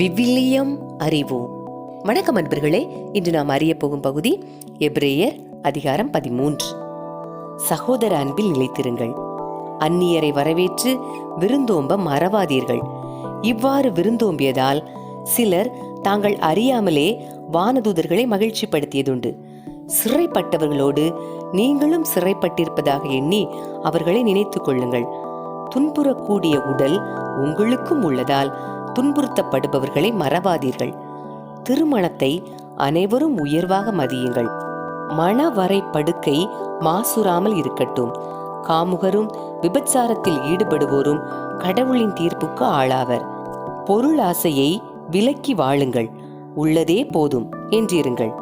விவிலியம் அறிவோம் வணக்கம் அன்பர்களே இன்று நாம் அறிய போகும் பகுதி எப்ரேயர் அதிகாரம் பதிமூன்று. சகோதர அன்பில் நிலைத்திருங்கள். அந்நியரை வரவேற்று விருந்தோம்ப மறவாதீர்கள். இவ்வாறு விருந்தோம்பியதால் சிலர் தாங்கள் அறியாமலே வானதூதர்களை மகிழ்ச்சிப்படுத்தியதுண்டு. சிறைப்பட்டவர்களோடு நீங்களும் சிறைப்பட்டிருப்பதாக எண்ணி அவர்களை நினைத்துக் கொள்ளுங்கள். துன்புறக்கூடிய உடல் உங்களுக்கும் உள்ளதால் துன்புறுத்தப்படுபவர்களை மறவாதீர்கள். திருமணத்தை அனைவரும் உயர்வாக மதியுங்கள். மணவரை படுக்கை மாசுறாமல் இருக்கட்டும். காமுகரும் விபச்சாரத்தில் ஈடுபடுவோரும் கடவுளின் தீர்ப்புக்கு ஆளாவர். பொருளாசையை விலக்கி வாழுங்கள். உள்ளதே போதும் என்றிருங்கள்.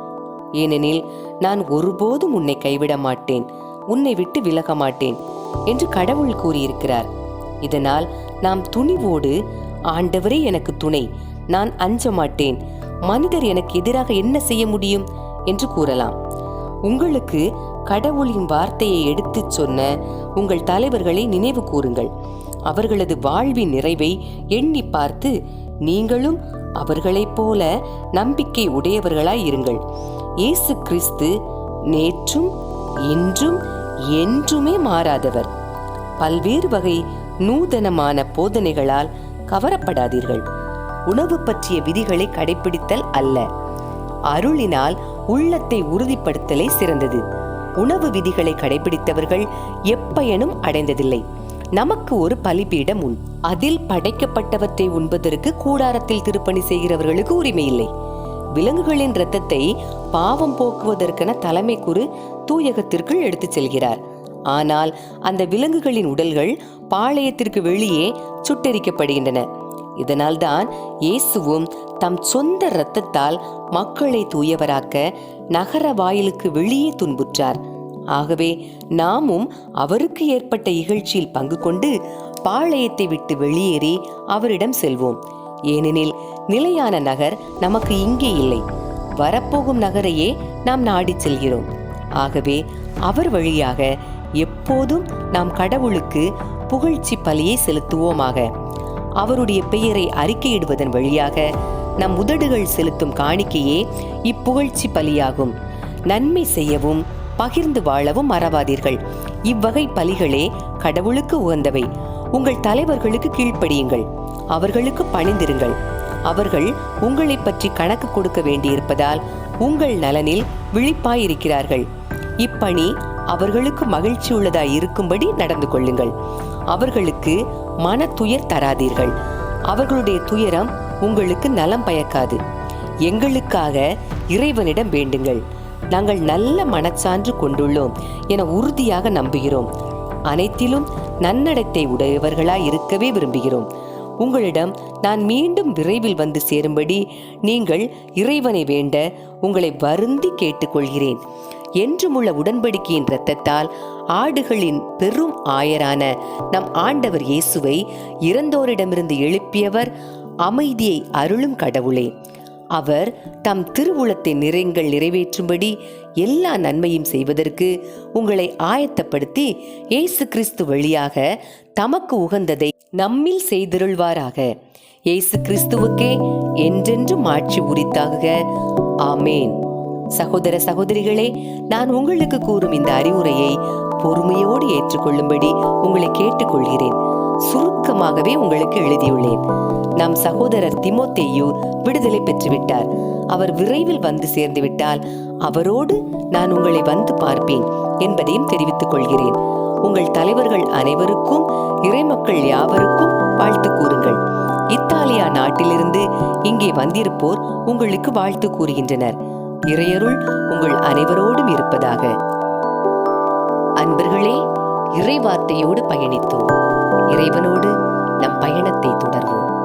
ஏனெனில் நான் ஒருபோதும் உன்னை கைவிட மாட்டேன். உன்னை விட்டு விலக மாட்டேன் என்று கடவுள் கூறியிருக்கிறார். இதனால் நாம் துணிவோடு ஆண்டவரே எனக்கு துணை. நான் அஞ்ச மாட்டேன் மனிதர் எனக்கு எதிராக என்ன செய்ய முடியும்? என்று கூறலாம். உங்களுக்கு கடவுளின் வார்த்தையை எடுத்துச் சொன்ன உங்கள் தலைவர்களை நினைவு கூறுங்கள். அவர்களது வாழ்வின் நிறைவை எண்ணி பார்த்து நீங்களும் அவர்களைப் போல நம்பிக்கை உடையவர்களாய் இருங்கள். இயேசு கிறிஸ்து நேற்றும் இன்றும் என்றுமே மாறாதவர். பல்வேறு வகை நூதனமான போதனைகளால் கவரப்படாதீர்கள். உணவு பற்றிய விதிகளை கடைபிடித்தல் அல்ல. அருளினால் உள்ளத்தை உறுதிப்படுத்தலே சிறந்தது. உணவு விதிகளை கடைபிடித்தவர்கள் எப்பயனும் அடைந்ததில்லை. நமக்கு ஒரு பலிபீடம் உண்டு அதில் படைக்கப்பட்டவற்றை உண்பதற்கு கூடாரத்தில் திருப்பணி செய்கிறவர்களுக்கு உரிமை இல்லை விலங்குகளின் இரத்தத்தை பாவம் போக்குவதற்கென தலைமை குரு தூயகத்திற்குள் எடுத்துச் செல்கிறார். ஆனால் அந்த விலங்குகளின் உடல்கள் பாளையத்திற்கு வெளியே சுட்டெரிக்கப்படுகின்றன. இதனால்தான் இயேசுவும் தம் சொந்த இரத்தத்தால் மக்களை தூயவராக்க நகர வாயிலுக்கு வெளியே துன்புற்றார். ஆகவே நாமும் அவருக்கு ஏற்பட்ட இகழ்ச்சியில் பங்கு கொண்டு பாளையத்தை விட்டு வெளியேறி அவரிடம் செல்வோம். ஏனெனில் நிலையான நகர் நமக்கு இங்கே இல்லை. வரப்போகும் நகரையே நாம் நாடிச் செல்கிறோம். ஆகவே அவர் வழியாக எப்போதும் நாம் கடவுளுக்கு புகழ்ச்சி பலியை செலுத்துவோமாக. அவருடைய பெயரை அறிக்கையிடுவதன் வழியாக நம் உதடுகள் செலுத்தும் காணிக்கையே இப்புகழ்ச்சி பலியாகும். நன்மை செய்யவும் பகிர்ந்து வாழவும் மறவாதீர்கள். இவ்வகை பலிகளே கடவுளுக்கு உகந்தவை. உங்கள் தலைவர்களுக்கு கீழ்ப்படியுங்கள். அவர்களுக்கு பணிந்திருங்கள். அவர்கள் உங்களை பற்றி கணக்கு கொடுக்க வேண்டியிருப்பதால் உங்கள் நலனில் விழிப்பாயிருக்கிறார்கள். இப்பணி அவர்களுக்கு மகிழ்ச்சி உள்ளதாய் இருக்கும்படி நடந்து கொள்ளுங்கள். அவர்களுக்கு மன துயர் தராதீர்கள். அவர்களுடைய துயரம் உங்களுக்கு நலம் பயக்காது. எங்களுக்காக இறைவனிடம் வேண்டுங்கள். நாங்கள் நல்ல மனச்சான்று கொண்டுள்ளோம் என உறுதியாக நம்புகிறோம். அனைத்திலும் நன்னடத்தை உடையவர்களாய் இருக்கவே விரும்புகிறோம். உங்களிடம் நான் மீண்டும் விரைவில் வந்து சேரும்படி நீங்கள் இறைவனை வேண்ட உங்களை வருந்தி கேட்டுக்கொள்கிறேன். என்றுமுள்ள உடன்படிக்கையின் இரத்தத்தால் ஆடுகளின் பெரும் ஆயரான நம் ஆண்டவர் இயேசுவை இறந்தோரிடமிருந்து எழுப்பியவர் அமைதியை அருளும் கடவுளே. அவர் தம் திருவுளத்தை நிறைங்கள் நிறைவேற்றும்படி எல்லா நன்மையும் செய்வதற்கு உங்களை ஆயத்தப்படுத்தி இயேசு கிறிஸ்து வழியாக தமக்கு உகந்ததை நம்மில் செய்திருள்வாராக. இயேசு கிறிஸ்துவுக்கே என்றென்றும் ஆட்சி உரித்தாகுக. ஆமேன். சகோதர சகோதரிகளே நான் உங்களுக்கு கூறும் இந்த அறிவுரையை பொறுமையோடு ஏற்றுக்கொள்ளும்படி உங்களை கேட்டுக்கொள்கிறேன். சுருக்கமாகவே உங்களுக்கு எழுதியுள்ளேன். நம் சகோதரர் திமோத்தேயு விடுதலை பெற்றுவிட்டார். அவர் விரைவில் வந்து சேர்ந்து விட்டால் அவரோடு நான் உங்களை வந்து பார்ப்பேன் என்பதையும் தெரிவித்துக் கொள்கிறேன். உங்கள் தலைவர்கள் அனைவருக்கும் இறைமக்கள் யாவருக்கும் வாழ்த்து கூறுங்கள். இத்தாலியா நாட்டிலிருந்து இங்கே வந்திருப்போர் உங்களுக்கு வாழ்த்து கூறுகின்றனர். இறையருள் உங்கள் அனைவரோடும் இருப்பதாக. அன்பர்களே இறைவார்த்தையோடு பயணித்தோம். இறைவனோடு நம் பயணத்தை தொடர்வோம்.